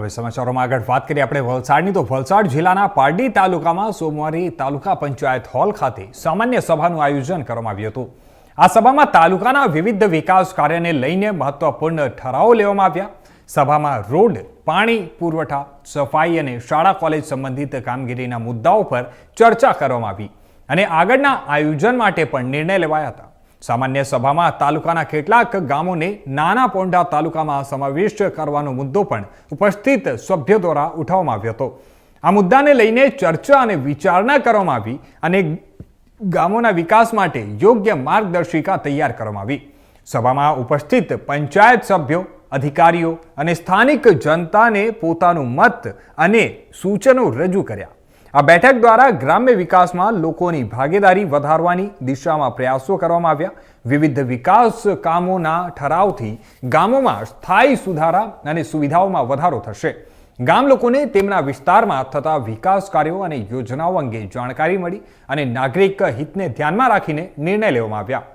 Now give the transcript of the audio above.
હવે સમાચારોમાં આગળ વાત કરીએ આપણે વલસાડની. તો વલસાડ જિલ્લાના પારડી તાલુકામાં સોમવારે તાલુકા પંચાયત હોલ ખાતે સામાન્ય સભાનું આયોજન કરવામાં આવ્યું હતું. આ સભામાં તાલુકાના વિવિધ વિકાસ કાર્યને લઈને મહત્વપૂર્ણ ઠરાવો લેવામાં આવ્યા. સભામાં રોડ, પાણી, પુરવઠા, સફાઈ અને શાળા કોલેજ સંબંધિત કામગીરીના મુદ્દાઓ પર ચર્ચા કરવામાં આવી. અને આગળના આયોજન માટે પણ નિર્ણય લેવાયા હતા. સામાન્ય સભામાં તાલુકાના કેટલાક ગામોને નાના પોંડા તાલુકામાં સમાવિષ્ટ કરવાનો મુદ્દો પણ ઉપસ્થિત સભ્યો દ્વારા ઉઠાવવામાં આવ્યો હતો. આ મુદ્દાને લઈને ચર્ચા અને વિચારણા કરવામાં આવી અને ગામોના વિકાસ માટે યોગ્ય માર્ગદર્શિકા તૈયાર કરવામાં આવી. સભામાં ઉપસ્થિત પંચાયત સભ્યો, અધિકારીઓ અને સ્થાનિક જનતાને પોતાનું મત અને સૂચનો રજૂ કર્યા. આ બેઠક દ્વારા ગ્રામ્ય વિકાસમાં લોકોની ભાગીદારી વધારવાની દિશામાં પ્રયાસો કરવામાં આવ્યા. વિવિધ વિકાસ કામોના ઠરાવથી ગામોમાં સ્થાયી સુધારા અને સુવિધાઓમાં વધારો થશે. ગામ લોકોને તેમના વિસ્તારમાં થતા વિકાસ કાર્યો અને યોજનાઓ અંગે જાણકારી મળી અને નાગરિક હિતને ધ્યાનમાં રાખીને નિર્ણય લેવામાં આવ્યા.